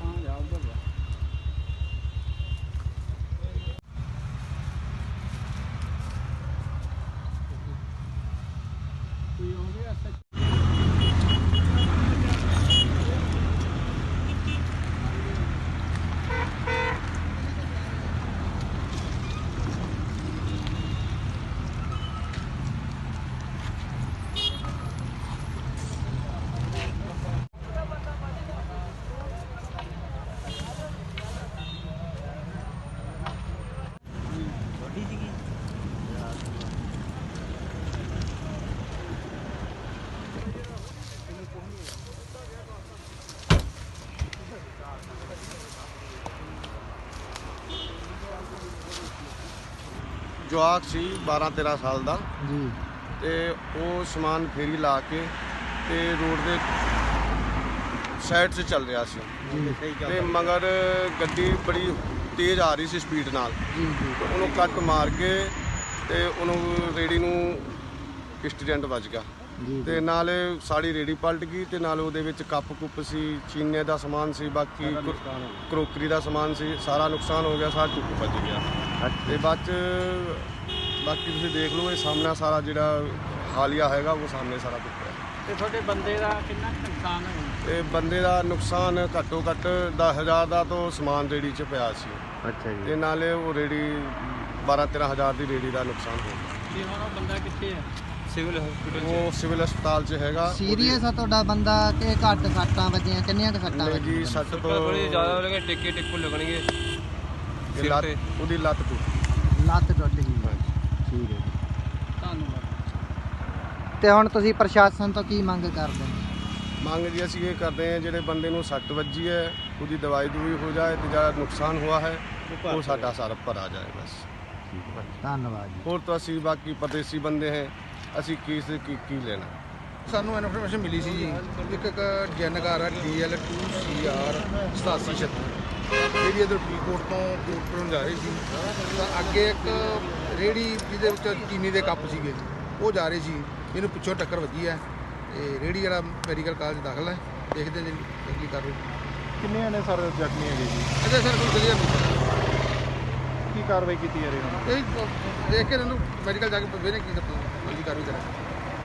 ਹਾਂ ਕੋਈ ਹੋ ਗਿਆ ਜਵਾਕ ਸੀ 12 13 ਸਾਲ ਦਾ। ਜੀ। ਤੇ ਉਹ ਸਮਾਨ ਫੇਰੀ ਲਾ ਕੇ ਤੇ ਰੋਡ ਦੇ ਸਾਈਡ 'ਤੇ ਚੱਲ ਰਿਹਾ ਸੀ। ਤੇ ਮਗਰ ਗੱਡੀ ਬੜੀ ਤੇਜ਼ ਆ ਰਹੀ ਸੀ ਸਪੀਡ ਨਾਲ। ਜੀ ਜੀ। ਤੇ ਉਹਨੂੰ ਕੱਟ ਮਾਰ ਕੇ ਤੇ ਉਹਨੂੰ ਰੇੜੀ ਨੂੰ ਐਕਸੀਡੈਂਟ ਵੱਜ ਗਿਆ। ਤੇ ਨਾਲ ਸਾਡੀ ਰੇੜੀ ਪਲਟ ਗਈ ਤੇ ਨਾਲ ਉਹਦੇ ਵਿੱਚ ਕੱਪ ਕੁੱਪ ਸੀ ਚੀਨੇ ਦਾ ਸਮਾਨ ਸੀ ਬਾਕੀ ਕਰੋਕਰੀ ਦਾ ਸਮਾਨ ਸੀ ਸਾਰਾ ਨੁਕਸਾਨ ਹੋ ਗਿਆ ਸਾਰਾ ਟੁੱਟ ਭੱਜ ਗਿਆ। ਤੇ ਬਾਅਦ ਚ ਬਾਕੀ ਤੁਸੀਂ ਦੇਖ ਲਓ ਇਹ ਸਾਹਮਣਾ ਸਾਰਾ ਜਿਹੜਾ ਹਾਲੀਆ ਹੈਗਾ ਉਹ ਸਾਹਮਣੇ ਸਾਰਾ ਟੁੱਟਿਆ ਤੇ ਤੁਹਾਡੇ ਬੰਦੇ ਦਾ ਕਿੰਨਾ ਨੁਕਸਾਨ ਹੋਇਆ? ਤੇ ਬੰਦੇ ਦਾ ਨੁਕਸਾਨ ਘੱਟੋ ਘੱਟ 10000 ਦਾ ਤੋਂ ਸਮਾਨ ਰੇੜੀ 'ਚ ਪਿਆ ਸੀ। ਅੱਛਾ ਜੀ। ਤੇ ਨਾਲੇ ਉਹ ਰੇੜੀ 12 13000 ਦੀ ਰੇੜੀ ਦਾ ਨੁਕਸਾਨ ਹੋ ਗਿਆ। ਤੇ ਹੁਣ ਉਹ ਬੰਦਾ ਕਿੱਥੇ ਹੈ? ਸਿਵਲ ਹਸਪੀਟਲ ਉਹ ਸਿਵਲ ਹਸਪਤਾਲ 'ਚ ਹੈਗਾ। ਸੀਰੀਅਸ ਆ ਤੁਹਾਡਾ ਬੰਦਾ ਕਿ ਘੱਟ ਸੱਟਾਂ ਵੱਜੀਆਂ ਕਿੰਨੀਆਂ ਕੁ ਸੱਟਾਂ ਉਹਦੀ ਵੱਜੀਆਂ? ਸੱਟ ਤੋਂ ਬੜੀ ਜ਼ਿਆਦਾ ਹੋ ਲਗੇ ਟਿੱਕੇ ਟਿੱਕੂ ਲੱਗਣਗੇ। ਇਹ ਸਿਰ ਲੱਤ ਤੇ। ਉਹਦੀ ਲੱਤ ਟੁੱਟ ਲੱਤ ਟੁੱਟ ਗਈ। ਠੀਕ ਹੈ ਜੀ। ਧੰਨਵਾਦ। ਤੇ ਹੁਣ ਤੁਸੀਂ ਪ੍ਰਸ਼ਾਸਨ ਤੋਂ ਕੀ ਮੰਗ ਕਰਦੇ ਹੋ? ਮੰਗ ਜੀ ਅਸੀਂ ਇਹ ਕਰਦੇ ਹਾਂ ਜਿਹੜੇ ਬੰਦੇ ਨੂੰ ਸੱਟ ਵੱਜੀ ਹੈ ਉਹਦੀ ਦਵਾਈ ਦੂਈ ਹੋ ਜਾਏ ਤੇ ਜਿਹੜਾ ਨੁਕਸਾਨ ਹੋਇਆ ਹੈ ਉਹ ਸਾਡਾ ਸਾਰਾ ਭਰਾ ਜਾਏ ਬਸ। ਧੰਨਵਾਦ ਜੀ। ਹੋਰ ਤਾਂ ਅਸੀਂ ਬਾਕੀ ਪਰਦੇਸੀ ਬੰਦੇ ਹੈ। ਅਸੀਂ ਕੀ ਸੇ ਕੀ ਕੀ ਲੈਣਾ? ਸਾਨੂੰ ਇਨਫੋਰਮੇਸ਼ਨ ਮਿਲੀ ਸੀ ਜੀ। ਇੱਕ ਇੱਕ ਜਨਕਾਰ ਆ DL2CR 8776 ਜਿਹੜੀ ਇਧਰ ਫਰੀਦਕੋਟ ਤੋਂ ਕੋਟਪੁਰ ਨੂੰ ਜਾ ਰਹੀ ਸੀ। ਤਾਂ ਅੱਗੇ ਇੱਕ ਰੇੜੀ ਜਿਹਦੇ ਵਿੱਚ ਚੀਨੀ ਦੇ ਕੱਪ ਸੀਗੇ ਉਹ ਜਾ ਰਹੀ ਸੀ। ਇਹਨੂੰ ਪਿੱਛੋਂ ਟੱਕਰ ਵੱਜੀ ਹੈ। ਤੇ ਰੇੜੀ ਜਿਹੜਾ ਮੈਡੀਕਲ ਕਾਲਜ ਦਾਖਲ ਹੈ। ਦੇਖਦੇ ਹਾਂ ਜੀ ਕੀ ਕਰ ਰਹੀ ਕਿੰਨੇ ਨੇ ਸਰ ਜ਼ਖਮੀ ਹੈਗੇ ਜੀ? ਅਜੇ ਸਰ ਕੋਈ ਕਲੀਅਰ ਨਹੀਂ ਕੀ ਕਾਰਵਾਈ ਕੀਤੀ ਜਾ ਰਹੀ ਹੁਣ ਇਹ ਦੇਖ ਕੇ ਇਹਨੂੰ ਮੈਡੀਕਲ ਜਾ ਕੇ ਵੇਖਦੇ ਕੀ ਕਰਨਾ। ਕੀ ਕਾਰਵਾਈ ਕਰਾਂ